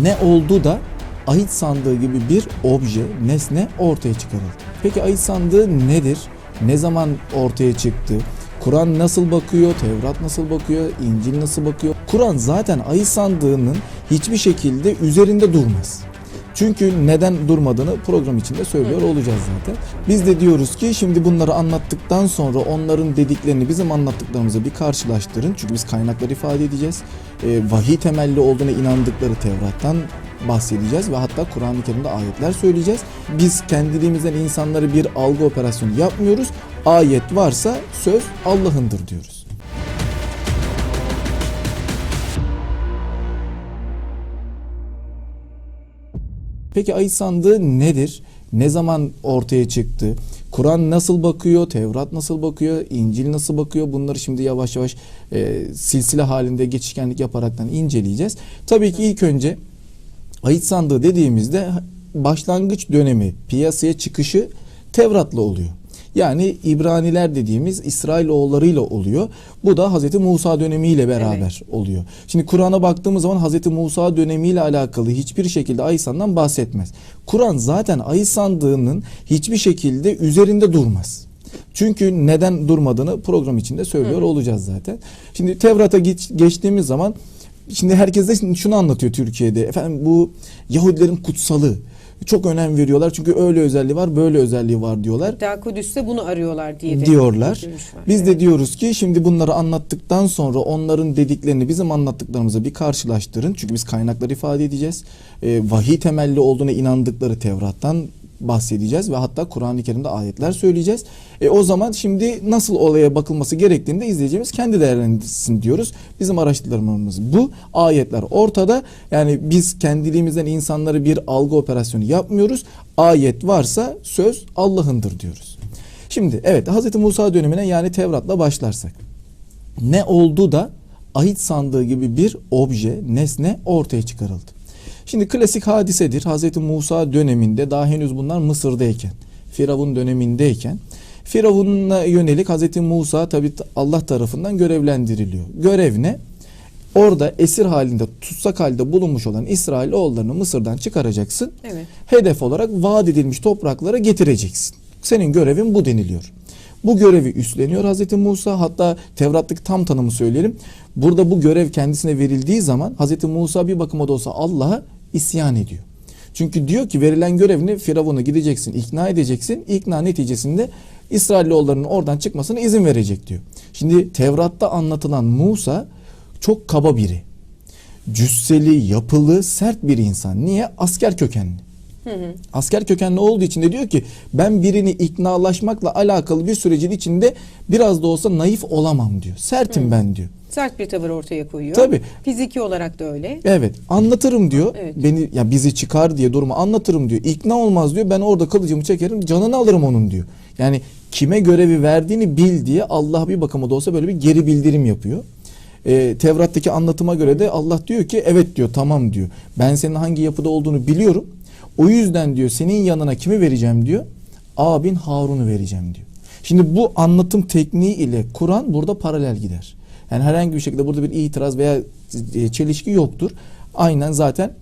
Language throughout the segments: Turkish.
Ne oldu da ahit sandığı gibi bir obje, nesne ortaya çıkarıldı. Peki ahit sandığı nedir? Ne zaman ortaya çıktı? Kur'an nasıl bakıyor? Tevrat nasıl bakıyor? İncil nasıl bakıyor? Kur'an zaten ahit sandığının hiçbir şekilde üzerinde durmaz. Çünkü neden durmadığını program içinde söylüyor olacağız zaten. Biz de diyoruz ki şimdi bunları anlattıktan sonra onların dediklerini bizim anlattıklarımıza bir karşılaştırın. Çünkü biz kaynakları ifade edeceğiz. Ee, vahiy temelli olduğuna inandıkları Tevrat'tan bahsedeceğiz ve hatta Kur'an-ı Kerim'de ayetler söyleyeceğiz. Biz kendiliğimizden insanları bir algı operasyonu yapmıyoruz. Ayet varsa söz Allah'ındır diyoruz. Peki ayet sandığı nedir? Ne zaman ortaya çıktı? Kur'an nasıl bakıyor? Tevrat nasıl bakıyor? İncil nasıl bakıyor? Bunları şimdi yavaş yavaş e, silsile halinde geçişkenlik yaparaktan inceleyeceğiz. Tabii ki ilk önce ayet sandığı dediğimizde başlangıç dönemi, piyasaya çıkışı Tevrat'la oluyor. Yani İbraniler dediğimiz İsrailoğullarıyla oluyor. Bu da Hazreti Musa dönemiyle beraber oluyor. Şimdi Kur'an'a baktığımız zaman Hazreti Musa dönemiyle alakalı hiçbir şekilde ay sandığından bahsetmez. Kur'an zaten ay sandığının hiçbir şekilde üzerinde durmaz. Çünkü neden durmadığını program içinde söylüyor olacağız zaten. Şimdi Tevrat'a geç- geçtiğimiz zaman şimdi herkes de şunu anlatıyor Türkiye'de. Efendim bu Yahudilerin kutsalı. Çok önem veriyorlar çünkü öyle özelliği var, böyle özelliği var diyorlar Hatta Kudüs'te bunu arıyorlar diye de diyorlar. Biz de diyoruz ki şimdi bunları anlattıktan sonra onların dediklerini bizim anlattıklarımıza bir karşılaştırın. Çünkü biz kaynakları ifade edeceğiz. Ee, vahiy temelli olduğuna inandıkları Tevrat'tan bahsedeceğiz ve hatta Kur'an-ı Kerim'de ayetler söyleyeceğiz. E, o zaman şimdi nasıl olaya bakılması gerektiğini de izleyeceğimiz kendi değerlendirsin diyoruz. Bizim araştırmalarımız bu. Ayetler ortada. Yani biz kendiliğimizden insanları bir algı operasyonu yapmıyoruz. Ayet varsa söz Allah'ındır diyoruz. Şimdi evet Hz. Musa dönemine yani Tevrat'la başlarsak. Ne oldu da ahit sandığı gibi bir obje, nesne ortaya çıkarıldı. Şimdi klasik hadisedir. Hz. Musa döneminde daha henüz bunlar Mısır'dayken, Firavun dönemindeyken Firavun'a yönelik Hz. Musa tabi Allah tarafından görevlendiriliyor. Görev ne? Orada esir halinde, tutsak halde bulunmuş olan İsrailoğullarını Mısır'dan çıkaracaksın. Evet. Hedef olarak vaat edilmiş topraklara getireceksin. Senin görevin bu deniliyor. Bu görevi üstleniyor Hazreti Musa. Hatta Tevrat'taki tam tanımı söyleyelim. Burada bu görev kendisine verildiği zaman Hazreti Musa bir bakıma da olsa Allah'a isyan ediyor. Çünkü diyor ki verilen görevini Firavun'a gideceksin, ikna edeceksin. İkna neticesinde İsrailoğullarının oradan çıkmasına izin verecek diyor. Şimdi Tevrat'ta anlatılan Musa çok kaba biri. Cüsseli, yapılı, sert bir insan. Niye? Asker kökenli. Asker kökenli olduğu için de diyor ki ben birini iknalaşmakla alakalı bir sürecin içinde biraz da olsa naif olamam diyor. Sertim ben diyor. Sert bir tavır ortaya koyuyor. Tabii. Fiziki olarak da öyle. Evet anlatırım diyor. Evet. Beni ya bizi çıkar diye durumu anlatırım diyor. İkna olmaz diyor. Ben orada kılıcımı çekerim canını alırım onun diyor. Yani kime görevi verdiğini bil diye Allah bir bakıma da olsa böyle bir geri bildirim yapıyor. Ee, Tevrat'taki anlatıma göre de Allah diyor ki evet diyor tamam diyor. Ben senin hangi yapıda olduğunu biliyorum. O yüzden diyor senin yanına kimi vereceğim diyor. Abin Harun'u vereceğim diyor. Şimdi bu anlatım tekniği ile Kur'an burada paralel gider. Yani herhangi bir şekilde burada bir itiraz veya e, çelişki yoktur. Aynen zaten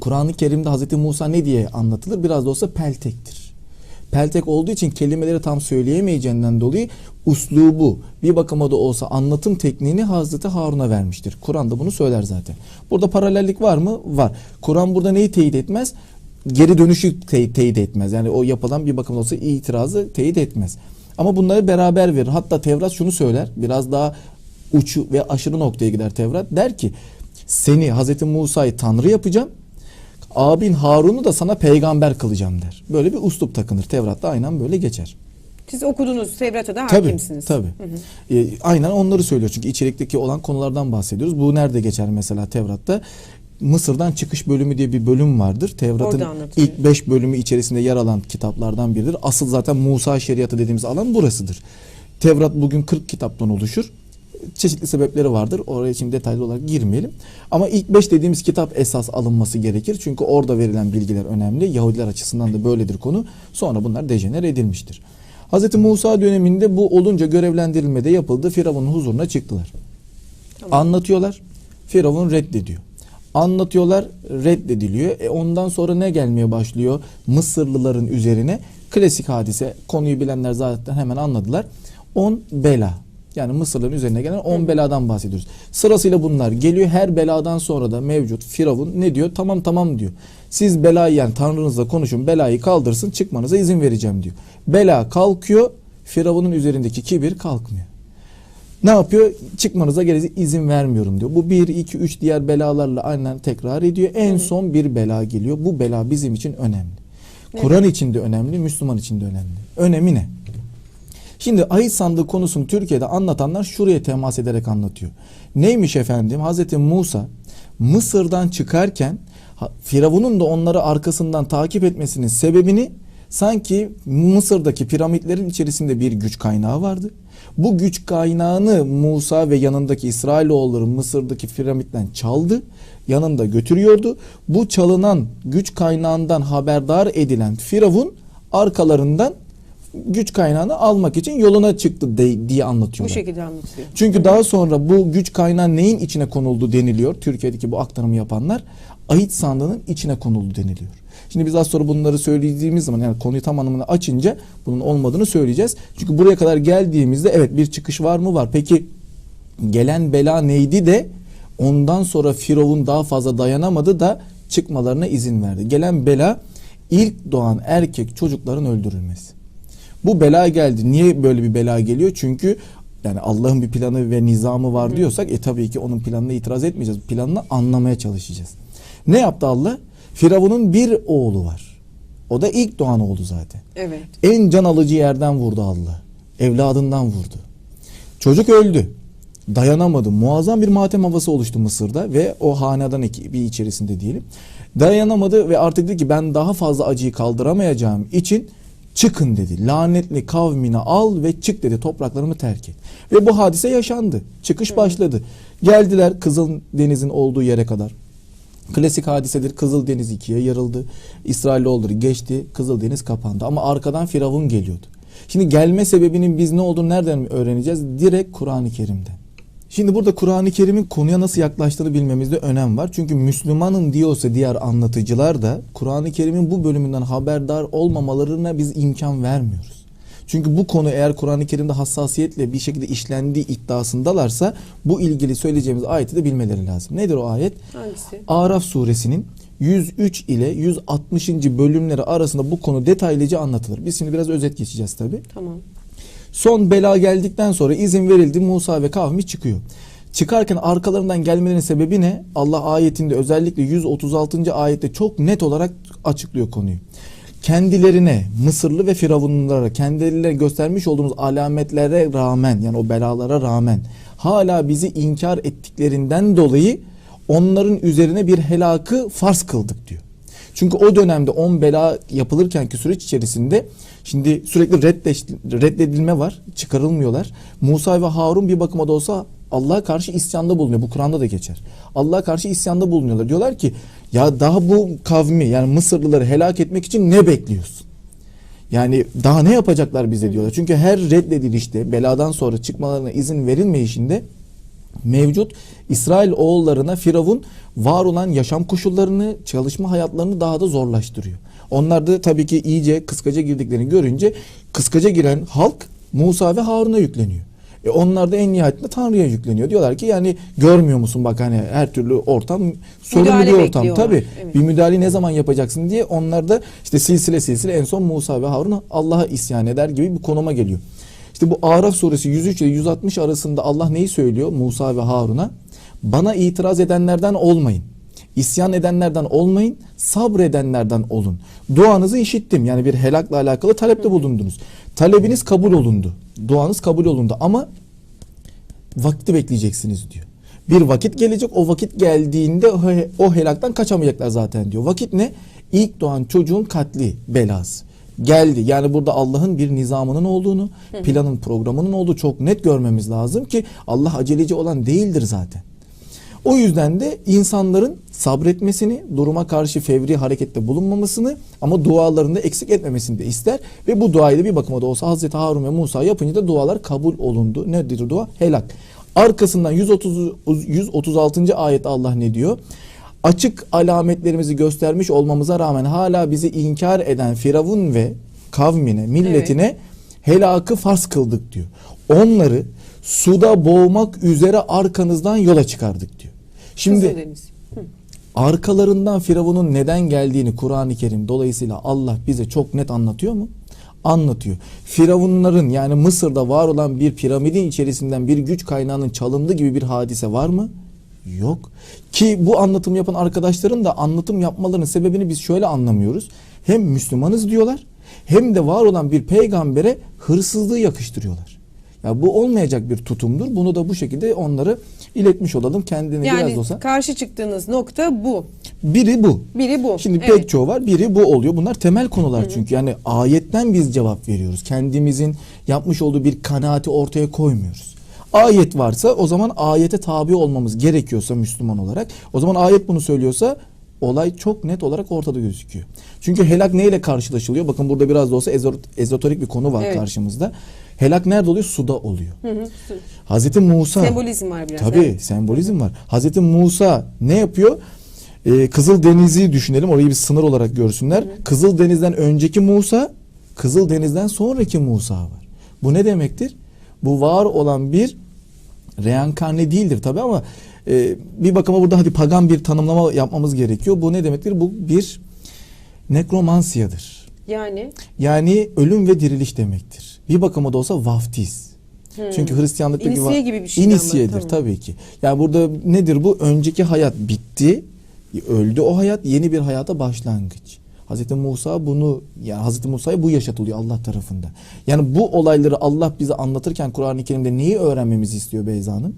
Kur'an-ı Kerim'de Hz. Musa ne diye anlatılır? Biraz da olsa peltektir. Peltek olduğu için kelimeleri tam söyleyemeyeceğinden dolayı uslubu bir bakıma da olsa anlatım tekniğini Hazreti Harun'a vermiştir. Kur'an da bunu söyler zaten. Burada paralellik var mı? Var. Kur'an burada neyi teyit etmez? Geri dönüşü te- teyit etmez. Yani o yapılan bir bakıma da olsa itirazı teyit etmez. Ama bunları beraber verir. Hatta Tevrat şunu söyler. Biraz daha uçu ve aşırı noktaya gider Tevrat. Der ki seni Hazreti Musa'yı Tanrı yapacağım. Abin Harun'u da sana peygamber kılacağım der. Böyle bir uslup takınır. Tevrat'ta aynen böyle geçer. Siz okudunuz Tevrat'a da Tabii, hakimsiniz. tabii. Ee, aynen onları söylüyor çünkü içerikteki olan konulardan bahsediyoruz. Bu nerede geçer mesela Tevrat'ta? Mısır'dan çıkış bölümü diye bir bölüm vardır. Tevrat'ın ilk beş bölümü içerisinde yer alan kitaplardan biridir. Asıl zaten Musa şeriatı dediğimiz alan burasıdır. Tevrat bugün 40 kitaptan oluşur. Çeşitli sebepleri vardır. Oraya şimdi detaylı olarak girmeyelim. Ama ilk beş dediğimiz kitap esas alınması gerekir. Çünkü orada verilen bilgiler önemli. Yahudiler açısından da böyledir konu. Sonra bunlar dejenere edilmiştir. Hz. Musa döneminde bu olunca görevlendirilmede yapıldı. Firavun'un huzuruna çıktılar. Anlatıyorlar. Firavun reddediyor. Anlatıyorlar reddediliyor. E ondan sonra ne gelmeye başlıyor? Mısırlıların üzerine klasik hadise. Konuyu bilenler zaten hemen anladılar. 10 bela. Yani Mısırların üzerine gelen 10 beladan bahsediyoruz. Sırasıyla bunlar geliyor. Her beladan sonra da mevcut Firavun ne diyor? Tamam tamam diyor. Siz belayı yani Tanrınızla konuşun belayı kaldırsın çıkmanıza izin vereceğim diyor. Bela kalkıyor. Firavun'un üzerindeki kibir kalkmıyor. Ne yapıyor? Çıkmanıza gerisi izin vermiyorum diyor. Bu 1, 2, 3 diğer belalarla aynen tekrar ediyor. En son bir bela geliyor. Bu bela bizim için önemli. Kur'an için de önemli, Müslüman için de önemli. Önemi ne? Şimdi ayet sandığı konusunu Türkiye'de anlatanlar şuraya temas ederek anlatıyor. Neymiş efendim? Hazreti Musa Mısır'dan çıkarken Firavun'un da onları arkasından takip etmesinin sebebini sanki Mısır'daki piramitlerin içerisinde bir güç kaynağı vardı. Bu güç kaynağını Musa ve yanındaki İsrailoğulları Mısır'daki piramitten çaldı. Yanında götürüyordu. Bu çalınan güç kaynağından haberdar edilen Firavun arkalarından güç kaynağını almak için yoluna çıktı de- diye Bu anlatıyorlar. şekilde anlatıyor. Çünkü daha sonra bu güç kaynağı neyin içine konuldu deniliyor. Türkiye'deki bu aktarımı yapanlar ayit sandığının içine konuldu deniliyor. Şimdi biz az sonra bunları söylediğimiz zaman yani konuyu tam anlamını açınca bunun olmadığını söyleyeceğiz. Çünkü buraya kadar geldiğimizde evet bir çıkış var mı var. Peki gelen bela neydi de ondan sonra Firavun daha fazla dayanamadı da çıkmalarına izin verdi. Gelen bela ilk doğan erkek çocukların öldürülmesi. Bu bela geldi. Niye böyle bir bela geliyor? Çünkü yani Allah'ın bir planı ve nizamı var diyorsak e tabii ki onun planına itiraz etmeyeceğiz. Planını anlamaya çalışacağız. Ne yaptı Allah? Firavun'un bir oğlu var. O da ilk doğan oğlu zaten. Evet. En can alıcı yerden vurdu Allah. Evladından vurdu. Çocuk öldü. Dayanamadı. Muazzam bir matem havası oluştu Mısır'da ve o hanedan ekibi içerisinde diyelim. Dayanamadı ve artık dedi ki ben daha fazla acıyı kaldıramayacağım için çıkın dedi. Lanetli kavmini al ve çık dedi. Topraklarımı terk et. Ve bu hadise yaşandı. Çıkış başladı. Geldiler Kızıl Deniz'in olduğu yere kadar. Klasik hadisedir. Kızıldeniz ikiye yarıldı. İsrailoğulları geçti. Kızıldeniz kapandı. Ama arkadan Firavun geliyordu. Şimdi gelme sebebinin biz ne olduğunu nereden öğreneceğiz? Direkt Kur'an-ı Kerim'den. Şimdi burada Kur'an-ı Kerim'in konuya nasıl yaklaştığını bilmemizde önem var. Çünkü Müslümanın diyorsa diğer anlatıcılar da Kur'an-ı Kerim'in bu bölümünden haberdar olmamalarına biz imkan vermiyoruz. Çünkü bu konu eğer Kur'an-ı Kerim'de hassasiyetle bir şekilde işlendiği iddiasındalarsa bu ilgili söyleyeceğimiz ayeti de bilmeleri lazım. Nedir o ayet? Hangisi? Araf suresinin 103 ile 160. bölümleri arasında bu konu detaylıca anlatılır. Biz şimdi biraz özet geçeceğiz tabi. Tamam. Son bela geldikten sonra izin verildi Musa ve kavmi çıkıyor. Çıkarken arkalarından gelmelerinin sebebi ne? Allah ayetinde özellikle 136. ayette çok net olarak açıklıyor konuyu. Kendilerine Mısırlı ve Firavunlulara kendilerine göstermiş olduğumuz alametlere rağmen yani o belalara rağmen hala bizi inkar ettiklerinden dolayı onların üzerine bir helakı farz kıldık diyor. Çünkü o dönemde 10 bela yapılırkenki süreç içerisinde şimdi sürekli reddedilme var. Çıkarılmıyorlar. Musa ve Harun bir bakıma da olsa Allah'a karşı isyanda bulunuyor. Bu Kur'an'da da geçer. Allah'a karşı isyanda bulunuyorlar. Diyorlar ki ya daha bu kavmi yani Mısırlıları helak etmek için ne bekliyorsun? Yani daha ne yapacaklar bize diyorlar. Çünkü her reddedilişte beladan sonra çıkmalarına izin verilmeyişinde mevcut İsrail oğullarına Firavun var olan yaşam koşullarını, çalışma hayatlarını daha da zorlaştırıyor. Onlar da tabii ki iyice kıskaca girdiklerini görünce kıskaca giren halk Musa ve Harun'a yükleniyor. E onlar da en nihayetinde Tanrı'ya yükleniyor. Diyorlar ki yani görmüyor musun bak hani her türlü ortam sorunlu Müdahale bir ortam. Tabii Evet. bir müdahaleyi ne zaman yapacaksın diye onlar da işte silsile silsile en son Musa ve Harun Allah'a isyan eder gibi bir konuma geliyor. İşte bu Araf suresi 103 ile 160 arasında Allah neyi söylüyor Musa ve Harun'a? Bana itiraz edenlerden olmayın. İsyan edenlerden olmayın, sabredenlerden olun. Duanızı işittim. Yani bir helakla alakalı talepte bulundunuz. Talebiniz kabul olundu. Duanız kabul olundu ama vakti bekleyeceksiniz diyor. Bir vakit gelecek o vakit geldiğinde o, helaktan kaçamayacaklar zaten diyor. Vakit ne? İlk doğan çocuğun katli belası. Geldi. Yani burada Allah'ın bir nizamının olduğunu, planın programının olduğu çok net görmemiz lazım ki Allah aceleci olan değildir zaten. O yüzden de insanların sabretmesini, duruma karşı fevri harekette bulunmamasını ama dualarında eksik etmemesini de ister. Ve bu duayı da bir bakıma da olsa Hazreti Harun ve Musa yapınca da dualar kabul olundu. Nedir dua? Helak. Arkasından 130, 136. ayet Allah ne diyor? açık alametlerimizi göstermiş olmamıza rağmen hala bizi inkar eden Firavun ve kavmine, milletine helakı farz kıldık diyor. Onları suda boğmak üzere arkanızdan yola çıkardık diyor. Şimdi. Arkalarından Firavun'un neden geldiğini Kur'an-ı Kerim dolayısıyla Allah bize çok net anlatıyor mu? Anlatıyor. Firavunların yani Mısır'da var olan bir piramidin içerisinden bir güç kaynağının çalındığı gibi bir hadise var mı? Yok. Ki bu anlatım yapan arkadaşların da anlatım yapmalarının sebebini biz şöyle anlamıyoruz. Hem Müslümanız diyorlar hem de var olan bir peygambere hırsızlığı yakıştırıyorlar. Ya bu olmayacak bir tutumdur. Bunu da bu şekilde onları iletmiş olalım. Kendine biraz Yani da olsa. karşı çıktığınız nokta bu. Biri bu. Biri bu. Şimdi Evet. pek çoğu var. Biri bu oluyor. Bunlar temel konular çünkü. Yani ayetten biz cevap veriyoruz. Kendimizin yapmış olduğu bir kanaati ortaya koymuyoruz. Ayet varsa o zaman ayete tabi olmamız gerekiyorsa Müslüman olarak. O zaman ayet bunu söylüyorsa olay çok net olarak ortada gözüküyor. Çünkü helak neyle karşılaşılıyor? Bakın burada biraz da olsa ezot- ezoterik bir konu var Evet. karşımızda. Helak nerede oluyor? Suda oluyor. Hı hı. Hazreti Musa Sembolizm var biraz. Tabii evet. sembolizm var. Hazreti Musa ne yapıyor? Ee, Kızıl Deniz'i düşünelim. Orayı bir sınır olarak görsünler. Kızıl Deniz'den önceki Musa, Kızıl Deniz'den sonraki Musa var. Bu ne demektir? Bu var olan bir reenkarne değildir tabii ama e, bir bakıma burada hadi pagan bir tanımlama yapmamız gerekiyor. Bu ne demektir? Bu bir nekromansiyadır. Yani Yani ölüm ve diriliş demektir. Bir bakıma da olsa vaftiz. Çünkü Hristiyanlıktaki Hmm. İnisiye gibi bir şeyden İnisiyedir bahsediyorum. tabii ki. Yani burada nedir bu? Önceki hayat bitti. Öldü o hayat. Yeni bir hayata başlangıç. Hazreti Musa bunu yani Hazreti Musa'ya bu yaşatılıyor Allah tarafından. Yani bu olayları Allah bize anlatırken Kur'an-ı Kerim'de neyi öğrenmemizi istiyor Beyza Hanım?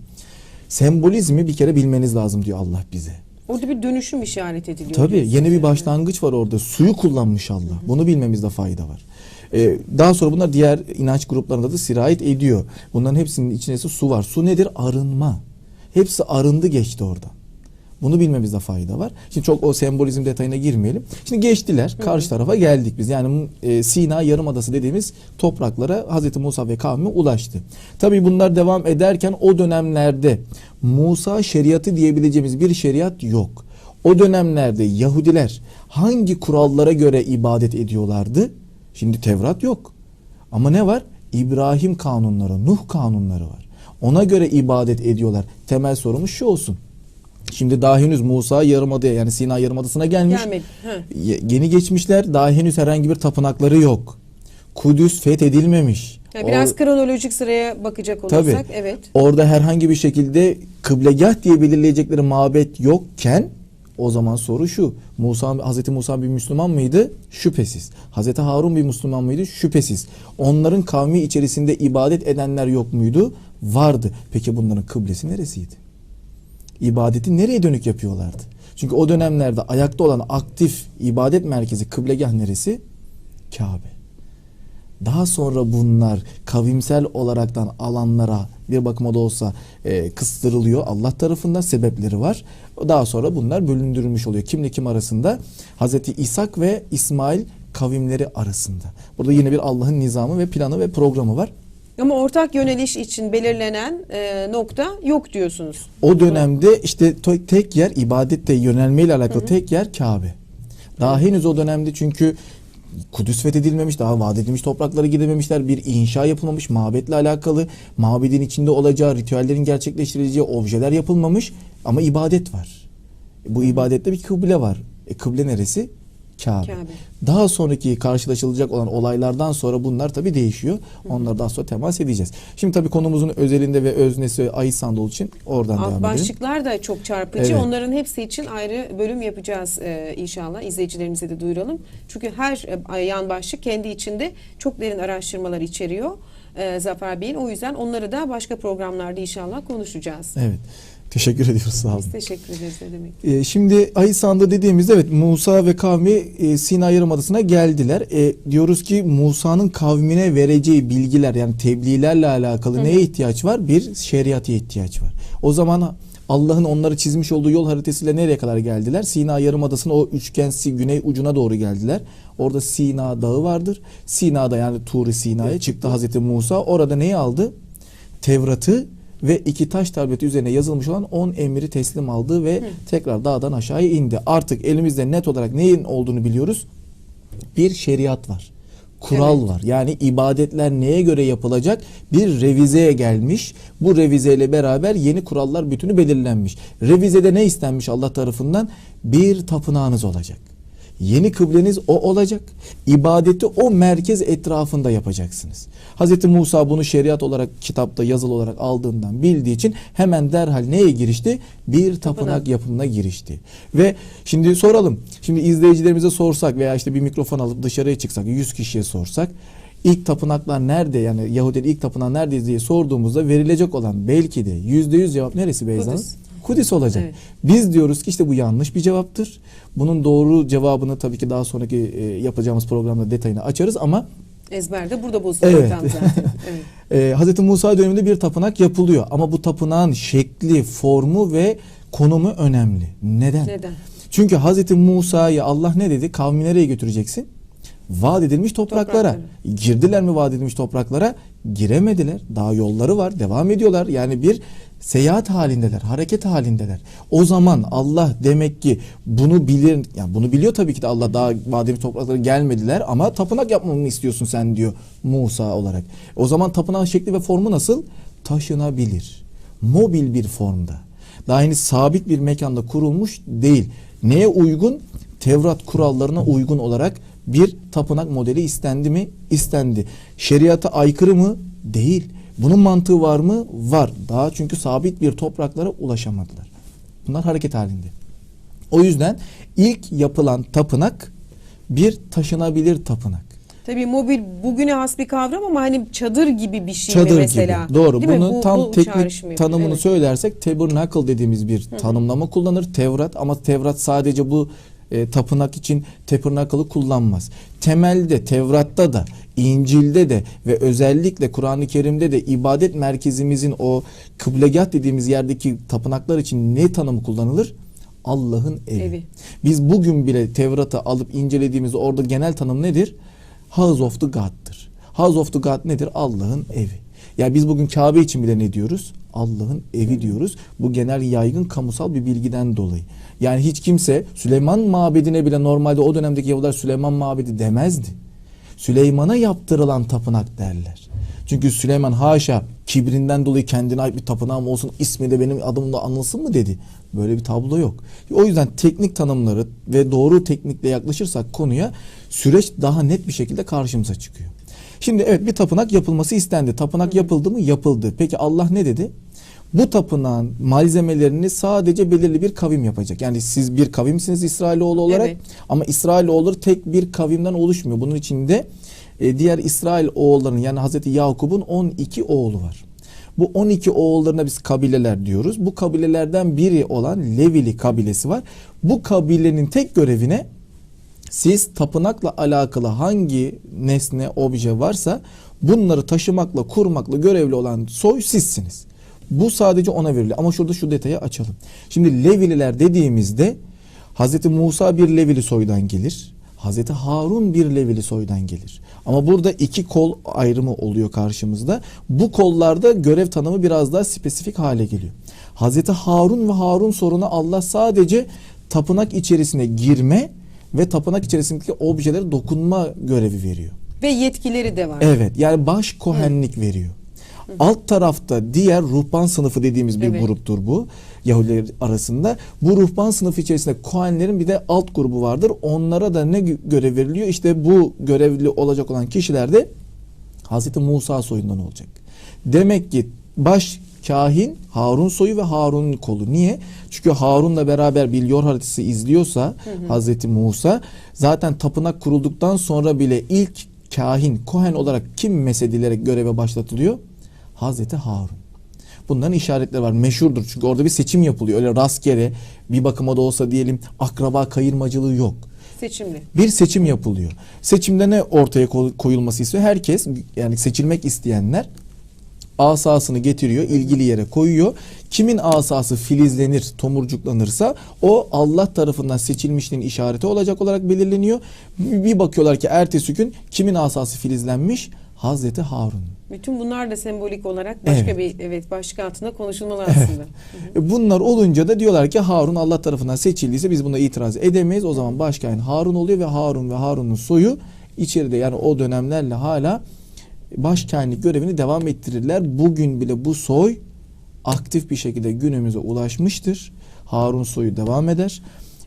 Sembolizmi bir kere bilmeniz lazım diyor Allah bize. orada bir dönüşüm işaret ediliyor. Tabii yeni bir başlangıç var orada. Suyu kullanmış Allah. Bunu bilmemizde fayda var. Ee, daha sonra bunlar diğer inanç gruplarında da sirayet ediyor. Bunların hepsinin içinde su var. Su nedir? Arınma. Hepsi arındı geçti oradan. Bunu bilmemizde fayda var. Şimdi çok o sembolizm detayına girmeyelim. Şimdi geçtiler. Karşı tarafa geldik biz. Yani e, Sina Yarımadası dediğimiz topraklara Hazreti Musa ve kavmi ulaştı. Tabii bunlar devam ederken o dönemlerde Musa şeriatı diyebileceğimiz bir şeriat yok. O dönemlerde Yahudiler hangi kurallara göre ibadet ediyorlardı? Şimdi Tevrat yok. Ama ne var? İbrahim kanunları, Nuh kanunları var. Ona göre ibadet ediyorlar. Temel sorumuz şu olsun. Şimdi daha henüz Musa Yarımada'ya yani Sina Yarımadası'na gelmiş. Gelmedi. Hı. Ye- Yeni geçmişler. Daha henüz herhangi bir tapınakları yok. Kudüs fethedilmemiş. Yani biraz Or- kronolojik sıraya bakacak olursak Tabii. evet. Orada herhangi bir şekilde kıblegah diye belirleyecekleri mabet yokken o zaman soru şu. Musa Hazreti Musa bir Müslüman mıydı? Şüphesiz. Hazreti Harun bir Müslüman mıydı? Şüphesiz. Onların kavmi içerisinde ibadet edenler yok muydu? Vardı. Peki bunların kıblesi neresiydi? İbadeti nereye dönük yapıyorlardı? Çünkü o dönemlerde ayakta olan aktif ibadet merkezi kıblegah neresi? Kabe. Daha sonra bunlar kavimsel olaraktan alanlara bir bakıma da olsa e, kıstırılıyor. Allah tarafından sebepleri var. Daha sonra bunlar bölündürülmüş oluyor. Kimle kim arasında? Hazreti İshak ve İsmail kavimleri arasında. Burada yine bir Allah'ın nizamı ve planı ve programı var. Ama ortak yöneliş için belirlenen e, nokta yok diyorsunuz. O dönemde işte tek yer ibadette yönelmeyle alakalı tek yer Kabe. Daha henüz o dönemde çünkü Kudüs fethedilmemiş, daha vaat edilmiş topraklara gidememişler. Bir inşa yapılmamış, mabetle alakalı, mabedin içinde olacağı, ritüellerin gerçekleştirileceği objeler yapılmamış ama ibadet var. Bu ibadette bir kıble var. E kıble neresi? Kabe. Kabe. Daha sonraki karşılaşılacak olan olaylardan sonra bunlar tabii değişiyor. Onları daha sonra temas edeceğiz. Şimdi tabii konumuzun özelinde ve öznesi Aysan olduğu için oradan Alt devam edelim. başlıklar da çok çarpıcı. Evet. Onların hepsi için ayrı bölüm yapacağız e, inşallah. İzleyicilerimize de duyuralım. Çünkü her e, yan başlık kendi içinde çok derin araştırmalar içeriyor. E, Zafer Bey'in. O yüzden onları da başka programlarda inşallah konuşacağız. Evet. Teşekkür ediyoruz sağ olun. Biz teşekkür ederiz ne demek. Ee, şimdi Ahisan'da dediğimizde evet Musa ve kavmi e, Sina Yarımadası'na geldiler. E, diyoruz ki Musa'nın kavmine vereceği bilgiler yani tebliğlerle alakalı neye ihtiyaç var? Bir şeriata ihtiyaç var. O zaman Allah'ın onları çizmiş olduğu yol haritasıyla nereye kadar geldiler? Sina Yarımadası'nın o üçgensi güney ucuna doğru geldiler. Orada Sina Dağı vardır. Sina'da yani Tur-i Sina'ya çıktı Hazreti Musa. Orada neyi aldı? Tevrat'ı ve iki taş tableti üzerine yazılmış olan 10 emri teslim aldı ve tekrar dağdan aşağıya indi. Artık elimizde net olarak neyin olduğunu biliyoruz. Bir şeriat var. Kural Evet. var. Yani ibadetler neye göre yapılacak? Bir revizeye gelmiş. Bu revizeyle beraber yeni kurallar bütünü belirlenmiş. Revizede ne istenmiş Allah tarafından? Bir tapınağınız olacak. Yeni kıbleniz o olacak. İbadeti o merkez etrafında yapacaksınız. Hz. Musa bunu şeriat olarak kitapta yazılı olarak aldığından bildiği için hemen derhal neye girişti? Bir tapınak Tapınak. yapımına girişti. Ve şimdi soralım. Şimdi izleyicilerimize sorsak veya işte bir mikrofon alıp dışarıya çıksak 100 kişiye sorsak ilk tapınaklar nerede yani Yahudi'nin ilk tapınağı neredeyiz diye sorduğumuzda verilecek olan belki de %100 cevap neresi Beyza Hanım? Kudüs. Olacak. Evet. Biz diyoruz ki işte bu yanlış bir cevaptır. Bunun doğru cevabını tabii ki daha sonraki e, yapacağımız programda detayını açarız ama Ezberde burada bozuluyor Evet. tam zaten. Evet. e, Hz. Musa döneminde bir tapınak yapılıyor. Ama bu tapınağın şekli, formu ve konumu önemli. Neden? Neden? Çünkü Hz. Musa'yı Allah ne dedi? Kavmi nereye götüreceksin? Vaat edilmiş topraklara. Topraklara. Girdiler mi vaat edilmiş topraklara? Giremediler. Daha yolları var. Devam ediyorlar. Yani bir seyahat halindeler, hareket halindeler. O zaman Allah demek ki bunu bilir, yani bunu biliyor tabii ki de Allah daha edilmiş topraklara gelmediler ama tapınak yapmamı istiyorsun sen diyor Musa olarak. O zaman tapınağın şekli ve formu nasıl? Taşınabilir. Mobil bir formda. Daha henüz sabit bir mekanda kurulmuş değil. Neye uygun? Tevrat kurallarına uygun olarak bir tapınak modeli istendi mi? İstendi. Şeriata aykırı mı? Değil. Bunun mantığı var mı? Var. Daha çünkü sabit bir topraklara ulaşamadılar. Bunlar hareket halinde. O yüzden ilk yapılan tapınak bir taşınabilir tapınak. Tabii mobil bugüne has bir kavram ama hani çadır gibi bir şey mi Çadır mesela? gibi. Doğru. Değil mi? Bunun Bu- tam bu teknik tanımını Evet. söylersek tabernacle dediğimiz bir tanımlama kullanır Tevrat ama Tevrat sadece bu e, tapınak için tabernacle'ı kullanmaz. Temelde Tevrat'ta da İncil'de de ve özellikle Kur'an-ı Kerim'de de ibadet merkezimizin o kıblegah dediğimiz yerdeki tapınaklar için ne tanımı kullanılır? Allah'ın evi. Evi. Biz bugün bile Tevrat'ı alıp incelediğimizde orada genel tanım nedir? House of the God'dır. House of the God nedir? Allah'ın evi. Ya biz bugün Kabe için bile ne diyoruz? Allah'ın evi diyoruz. Bu genel yaygın kamusal bir bilgiden dolayı. Yani hiç kimse Süleyman mabedine bile normalde o dönemdeki Yahudiler Süleyman mabedi demezdi. Süleyman'a yaptırılan tapınak derler. Çünkü Süleyman haşa kibrinden dolayı kendine ait bir tapınağım olsun ismi de benim adımla anılsın mı dedi. Böyle bir tablo yok. O yüzden teknik tanımları ve doğru teknikle yaklaşırsak konuya süreç daha net bir şekilde karşımıza çıkıyor. Şimdi evet bir tapınak yapılması istendi. Tapınak yapıldı mı? Yapıldı. Peki Allah ne dedi? Bu tapınağın malzemelerini sadece belirli bir kavim yapacak. Yani siz bir kavimsiniz İsrailoğlu olarak Evet. ama İsrailoğulları tek bir kavimden oluşmuyor. Bunun içinde e, diğer İsrail oğullarının yani Hazreti Yakup'un 12 oğlu var. Bu 12 oğullarına biz kabileler diyoruz. Bu kabilelerden biri olan Levili kabilesi var. Bu kabilenin tek görevine siz tapınakla alakalı hangi nesne, obje varsa bunları taşımakla, kurmakla görevli olan soy sizsiniz. Bu sadece ona veriliyor. Ama şurada şu detayı açalım. Şimdi Levililer dediğimizde Hz. Musa bir Levili soydan gelir. Hz. Harun bir Levili soydan gelir. Ama burada iki kol ayrımı oluyor karşımızda. Bu kollarda görev tanımı biraz daha spesifik hale geliyor. Hz. Harun ve Harun sorunu Allah sadece tapınak içerisine girme ve tapınak içerisindeki objelere dokunma görevi veriyor. Ve yetkileri de var. Evet yani baş kohenlik veriyor. Alt tarafta diğer ruhban sınıfı dediğimiz bir Evet. gruptur bu Yahudiler arasında. Bu ruhban sınıfı içerisinde kohenlerin bir de alt grubu vardır. Onlara da ne gö- görev veriliyor? İşte bu görevli olacak olan kişiler de Hazreti Musa soyundan olacak. Demek ki baş kahin Harun soyu ve Harun'un kolu. Niye? Çünkü Harun'la beraber bir yol haritası izliyorsa Hazreti Musa zaten tapınak kurulduktan sonra bile ilk kahin Kohen olarak kim mesedilerek göreve başlatılıyor? Hazreti Harun. Bunların işaretleri var. Meşhurdur çünkü orada bir seçim yapılıyor. Öyle rastgele bir bakıma da olsa diyelim akraba kayırmacılığı yok Seçimli. bir seçim yapılıyor. Seçimde ne ortaya koy- koyulması istiyor? Herkes yani seçilmek isteyenler asasını getiriyor, ilgili yere koyuyor. Kimin asası filizlenir, tomurcuklanırsa o Allah tarafından seçilmişliğin işareti olacak olarak belirleniyor. Bir bakıyorlar ki ertesi gün kimin asası filizlenmiş? Hazreti Harun. Bütün bunlar da sembolik olarak başka Evet. bir evet başlık altında konuşulmalı aslında. E, Bunlar olunca da diyorlar ki Harun Allah tarafından seçildiyse biz buna itiraz edemeyiz. O zaman başkain Harun oluyor ve Harun ve Harun'un soyu içeride yani o dönemlerle hala başkainlik görevini devam ettirirler. Bugün bile bu soy aktif bir şekilde günümüze ulaşmıştır. Harun soyu devam eder.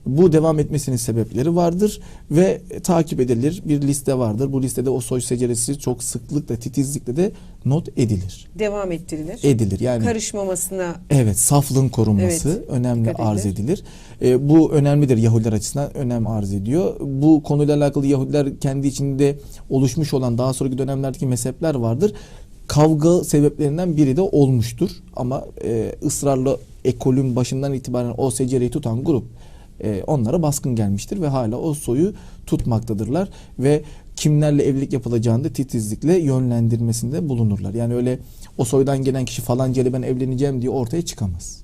Bu devam etmesinin sebepleri vardır ve takip edilir bir liste vardır. Bu listede o soy seceresi çok sıklıkla titizlikle de not edilir. Devam ettirilir. Edilir yani. Karışmamasına Evet, saflığın korunması Evet, önemli arz edilir. E, bu önemlidir Yahudiler açısından önem arz ediyor. Bu konuyla alakalı Yahudiler kendi içinde oluşmuş olan daha sonraki dönemlerdeki mezhepler vardır. Kavga sebeplerinden biri de olmuştur. Ama e, ısrarla ekolün başından itibaren o secereyi tutan grup e, onlara baskın gelmiştir ve hala o soyu tutmaktadırlar ve kimlerle evlilik yapılacağını da titizlikle yönlendirmesinde bulunurlar. Yani öyle o soydan gelen kişi falanca ile ben evleneceğim diye ortaya çıkamaz.